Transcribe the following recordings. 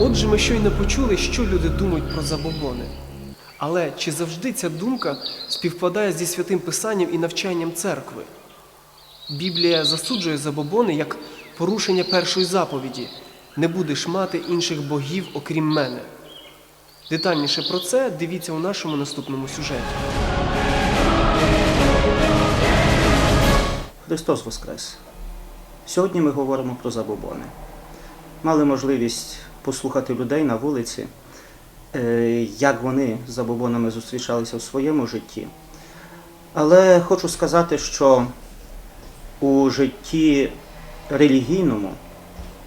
Отже, ми щойно почули, що люди думають про забобони. Але чи завжди ця думка співпадає зі святим писанням і навчанням церкви? Біблія засуджує забобони як порушення першої заповіді не будеш мати інших богів, окрім мене. Детальніше про це дивіться у нашому наступному сюжеті. Христос Воскрес! Сьогодні ми говоримо про забобони. Мали можливість послухати людей на вулиці, е, як вони з забобонами зустрічалися в своєму житті. Але хочу сказати, що у житті релігійному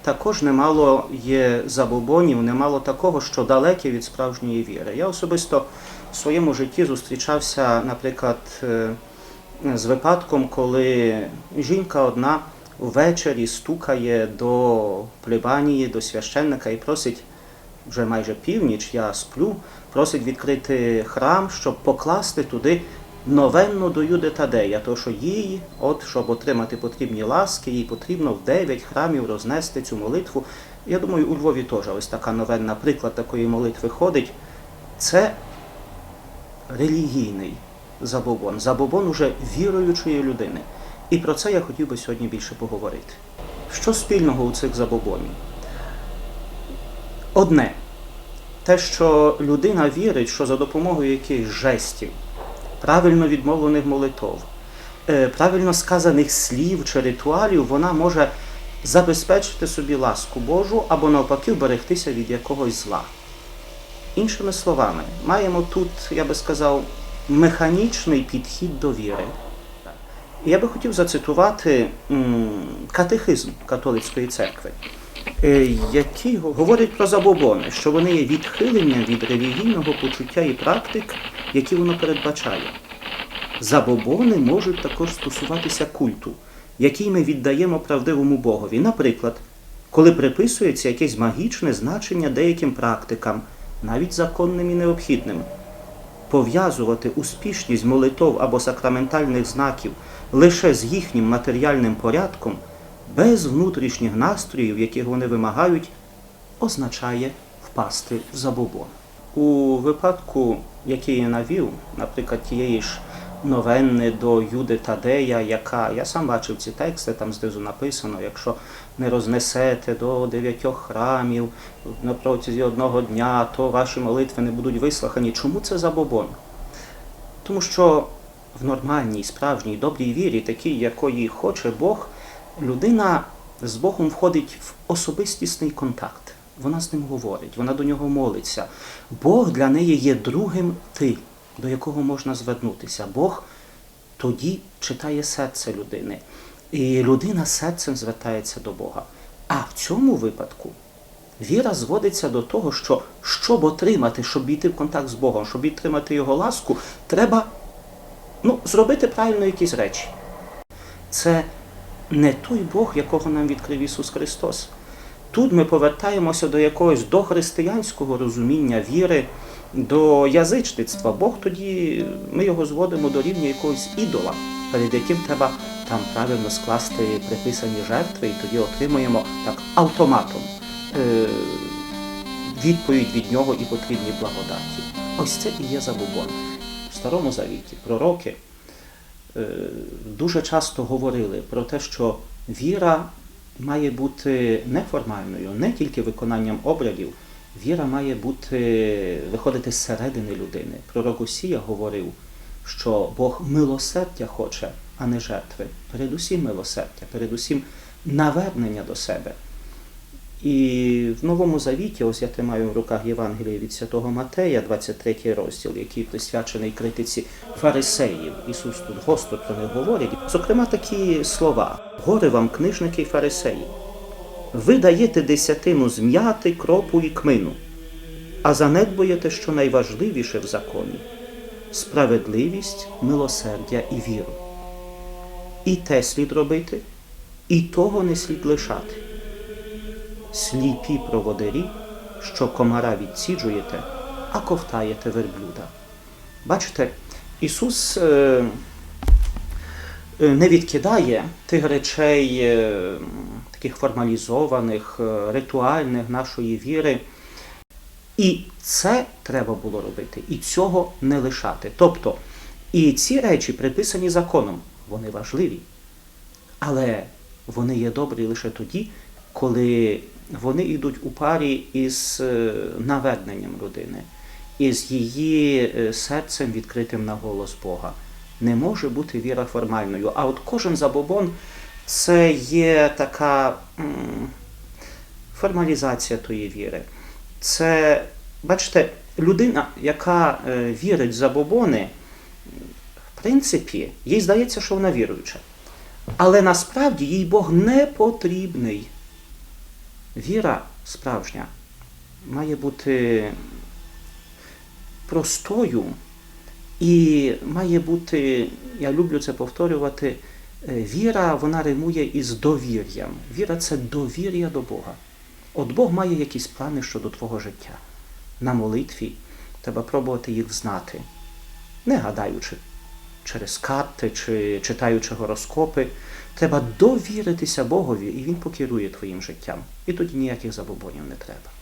також немало є забобонів, немало такого, що далеке від справжньої віри. Я особисто в своєму житті зустрічався, наприклад, е, з випадком, коли жінка одна ввечері стукає до плебанії, до священника і просить вже майже північ, я сплю, просить відкрити храм, щоб покласти туди новенну до Юди Тадея, тому що їй, от, щоб отримати потрібні ласки, їй потрібно в дев'ять храмів рознести цю молитву. Я думаю, у Львові теж ось така новенна приклад такої молитви ходить. Це релігійний забобон, забобон уже віруючої людини. І про це я хотів би сьогодні більше поговорити. Що спільного у цих забобонів? Одне, те, що людина вірить, що за допомогою якихось жестів, правильно відмовлених молитов, е, правильно сказаних слів чи ритуалів, вона може забезпечити собі ласку Божу або навпаки вберегтися від якогось зла. Іншими словами, маємо тут, я би сказав, механічний підхід до віри. Я би хотів зацитувати катехизм католицької церкви, е, який говорить про забобони, що вони є відхиленням від релігійного почуття і практик, які воно передбачає. Забобони можуть також стосуватися культу, який ми віддаємо правдивому Богові. Наприклад, коли приписується якесь магічне значення деяким практикам, навіть законним і необхідним. Пов'язувати успішність молитов або сакраментальних знаків лише з їхнім матеріальним порядком, без внутрішніх настроїв, яких вони вимагають, означає впасти в забобон. У випадку, який я навів, наприклад, тієї ж новенни до Юди Тадея, яка я сам бачив ці тексти, там знизу написано, якщо не рознесете до дев'ятьох храмів на протязі одного дня, то ваші молитви не будуть вислухані. Чому це забобон? Тому що в нормальній, справжній, добрій вірі, такій, якої хоче Бог, людина з Богом входить в особистісний контакт. Вона з ним говорить, вона до нього молиться. Бог для неї є другим ти, до якого можна звернутися. Бог тоді читає серце людини. І людина серцем звертається до Бога. А в цьому випадку віра зводиться до того, що щоб отримати, щоб війти в контакт з Богом, щоб отримати Його ласку, треба ну, зробити правильно якісь речі. Це не той Бог, якого нам відкрив Ісус Христос. Тут ми повертаємося до якогось дохристиянського розуміння віри, до язичництва. Бог тоді ми його зводимо до рівня якогось ідола, перед яким треба там правильно скласти приписані жертви, і тоді отримуємо так автоматом е, відповідь від нього і потрібні благодаті. Ось це і є забобон. В Старому Завіті пророки е, дуже часто говорили про те, що віра має бути неформальною, не тільки виконанням обрядів. Віра має бути виходити зсередини людини. Пророк Усія говорив, що Бог милосердя хоче, а не жертви. Передусім милосердя, передусім навернення до себе. І в Новому Завіті, ось я тримаю в руках Євангелія від Святого Матея, 23 розділ, який присвячений критиці фарисеїв. Ісус тут гостро про них говорить. Зокрема, такі слова: Горе вам, книжники і фарисеї! Ви даєте десятину з м'яти, кропу і кмину, а занедбуєте, що найважливіше в законі справедливість, милосердя і віру. І те слід робити, і того не слід лишати. Сліпі проводирі, що комара відсіджуєте, а ковтаєте верблюда. Бачите, Ісус е, не відкидає тих речей, е, таких формалізованих, е, ритуальних нашої віри. І це треба було робити, і цього не лишати. Тобто, і ці речі приписані законом, вони важливі, але вони є добрі лише тоді, коли вони йдуть у парі із е, наверненням людини, із її е, серцем відкритим на голос Бога. Не може бути віра формальною. А от кожен забобон це є така формалізація тої віри. Це, бачите, людина, яка е, вірить в забобони, в принципі, їй здається, що вона віруюча. Але насправді їй Бог не потрібний. Віра справжня має бути простою і має бути, я люблю це повторювати, е, віра вона римує із довір'ям. Віра це довір'я до Бога. От Бог має якісь плани щодо твого життя. На молитві треба пробувати їх знати, не гадаючи через карти чи читаючи гороскопи. Треба довіритися Богові, і Він покерує твоїм життям. І тоді ніяких забобонів не треба.